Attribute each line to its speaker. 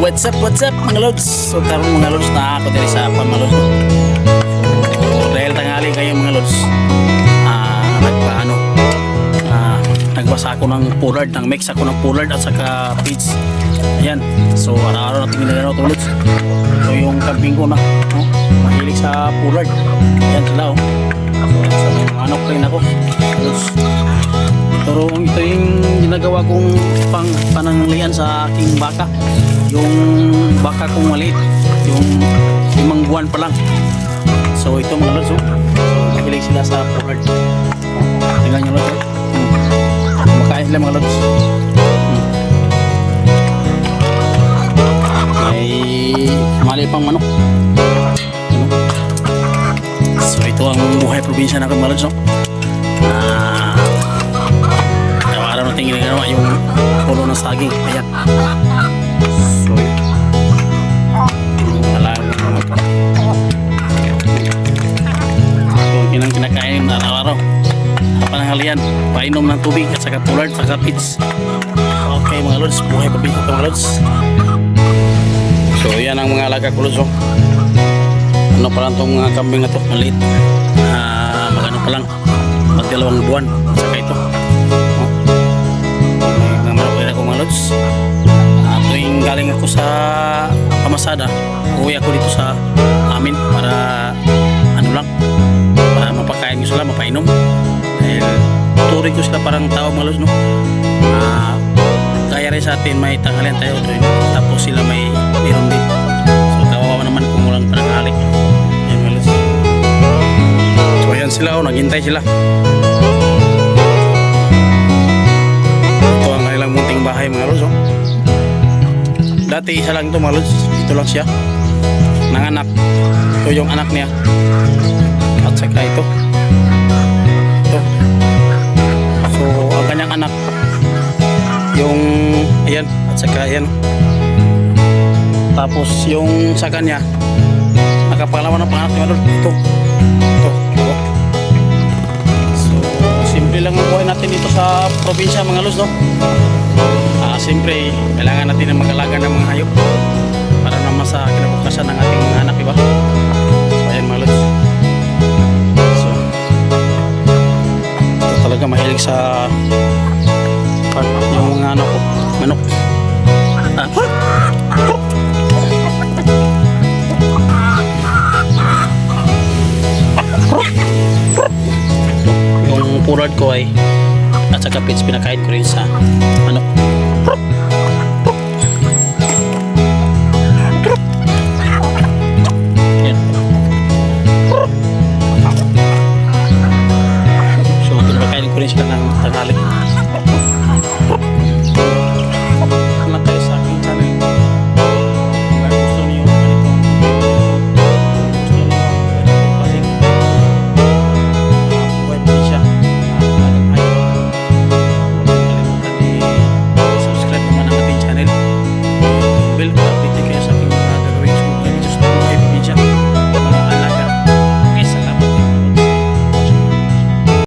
Speaker 1: what's up, what's up mga lods? So karon mga lods na ako diri sa lods. So dahil tanghali kayo mga lods. Ah, nagpaano? Ah, nagbasa ako ng pullard, ng mix ako ng pullard at saka peach. Ayan. So araw-araw natin ginagano to lods. So yung kambing ko na, no? mahilig sa pullard. Ayan sila oh. So, mga manok rin ako. Lods. Pero ito yung ginagawa kong pang pananglian sa aking baka. Yung baka kong maliit. Yung limang buwan pa lang. So ito mga lods. Oh. So, mahilig sila sa. Oh, tingnan nyo lods. Oh. Hmm. Kumakain sila mga lods. Hmm. May mali pang manok. Ano? So ito ang buhay probinsya natin mga lods. Puno ng saging. Ayan. So, alaga ng yun ang kinakain araw-araw. Pananghalian, painom ng tubig at saka pullard, saka pits. Okay mga lods, buhay pa ito mga lods. So, yan ang mga alaga ko. Oh. Ano pa lang itong mga kambing na maliit. Ah, magano pa lang, magdalawang buwan. Saka ito. Mga lods. Ah, tuwing galing ako sa kamasada, uwi ako dito sa amin para ano lang, para mapakain ko sila, mapainom. Dahil turing ko sila parang tao mga lods, no? Ah, kaya rin sa atin may tanghalian tayo tuwing tapos sila may meron din. So kawawa naman kung walang pananghali. Yan mga lods. So ayan sila, oh, naghintay sila. Dati isa lang ito mga lods. Ito lang siya. Nanganak. Ito yung anak niya. At saka ito. Ito. So ang kanyang anak. Yung ayan. At saka ayan. Tapos yung sa kanya. Nakapangalawa ng panganak niya lods. Ito. Ito. Ito. So, simple lang ang buhay natin dito sa probinsya mga lods, no? Ah, siyempre, kailangan natin na mag-alaga ng mga talaga mahilig sa yung mga ano ko, manok. Yung purad ko ay at saka pits pinakain ko rin sa ano